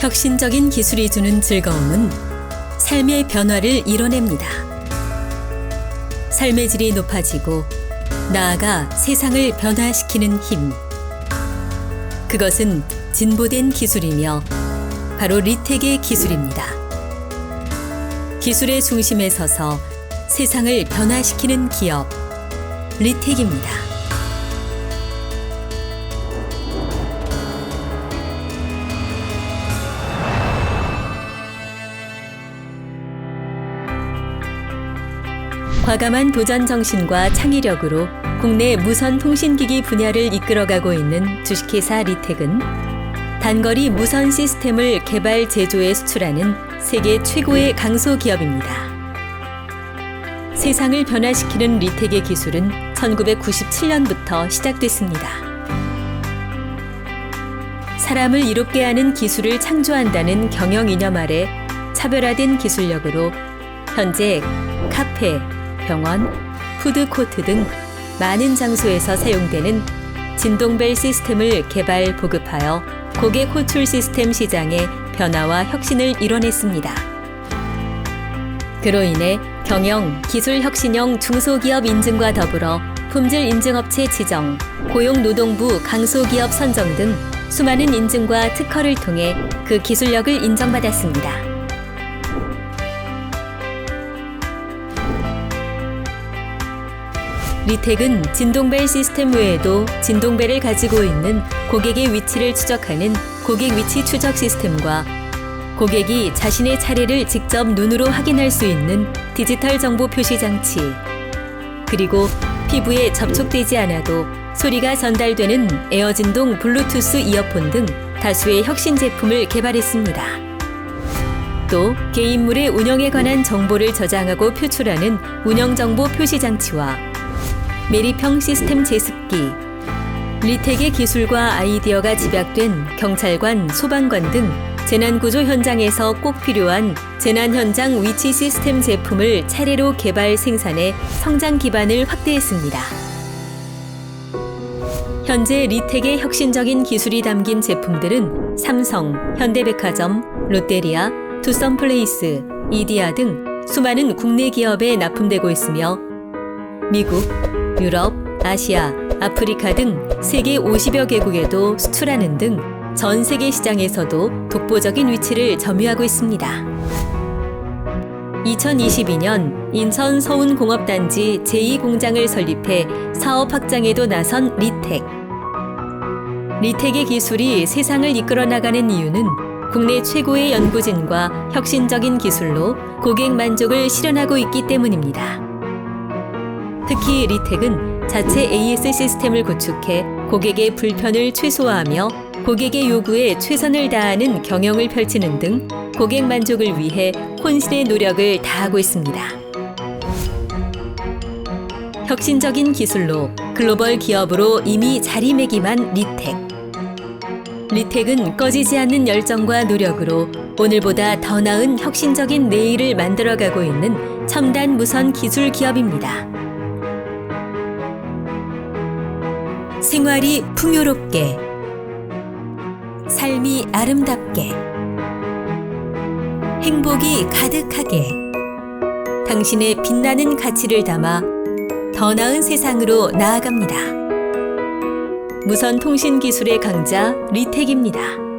혁신적인 기술이 주는 즐거움은 삶의 변화를 이뤄냅니다. 삶의 질이 높아지고 나아가 세상을 변화시키는 힘. 그것은 진보된 기술이며 바로 리텍의 기술입니다. 기술의 중심에 서서 세상을 변화시키는 기업 리텍입니다. 과감한 도전 정신과 창의력으로 국내 무선 통신기기 분야를 이끌어가고 있는 주식회사 리텍은 단거리 무선 시스템을 개발 제조해 수출하는 세계 최고의 강소 기업입니다. 세상을 변화시키는 리텍의 기술은 1997년부터 시작됐습니다. 사람을 이롭게 하는 기술을 창조한다는 경영 이념 아래 차별화된 기술력으로 현재 카페, 병원, 푸드코트 등 많은 장소에서 사용되는 진동벨 시스템을 개발 보급하여 고객 호출 시스템 시장의 변화와 혁신을 이뤄냈습니다. 그로 인해 경영, 기술 혁신형 중소기업 인증과 더불어 품질 인증업체 지정, 고용노동부 강소기업 선정 등 수많은 인증과 특허를 통해 그 기술력을 인정받았습니다. 리텍은 진동벨 시스템 외에도 진동벨을 가지고 있는 고객의 위치를 추적하는 고객 위치 추적 시스템과 고객이 자신의 차례를 직접 눈으로 확인할 수 있는 디지털 정보 표시 장치, 그리고 피부에 접촉되지 않아도 소리가 전달되는 에어 진동 블루투스 이어폰 등 다수의 혁신 제품을 개발했습니다. 또 개인물의 운영에 관한 정보를 저장하고 표출하는 운영 정보 표시 장치와 매립형 시스템 제습기, 리텍의 기술과 아이디어가 집약된 경찰관, 소방관 등 재난구조 현장에서 꼭 필요한 재난 현장 위치 시스템 제품을 차례로 개발 생산해 성장 기반을 확대했습니다. 현재 리텍의 혁신적인 기술이 담긴 제품들은 삼성, 현대백화점, 롯데리아, 투썸플레이스, 이디야 등 수많은 국내 기업에 납품되고 있으며 미국, 유럽, 아시아, 아프리카 등 세계 50여 개국에도 수출하는 등 전 세계 시장에서도 독보적인 위치를 점유하고 있습니다. 2022년 인천 서운공업단지 제2공장을 설립해 사업 확장에도 나선 리텍. 리텍의 기술이 세상을 이끌어 나가는 이유는 국내 최고의 연구진과 혁신적인 기술로 고객 만족을 실현하고 있기 때문입니다. 특히 리텍은 자체 AS 시스템을 구축해 고객의 불편을 최소화하며 고객의 요구에 최선을 다하는 경영을 펼치는 등 고객 만족을 위해 혼신의 노력을 다하고 있습니다. 혁신적인 기술로 글로벌 기업으로 이미 자리매김한 리텍. 리텍은 꺼지지 않는 열정과 노력으로 오늘보다 더 나은 혁신적인 내일을 만들어가고 있는 첨단 무선 기술 기업입니다. 생활이 풍요롭게 삶이 아름답게 행복이 가득하게 당신의 빛나는 가치를 담아 더 나은 세상으로 나아갑니다. 무선 통신 기술의 강자 리텍입니다.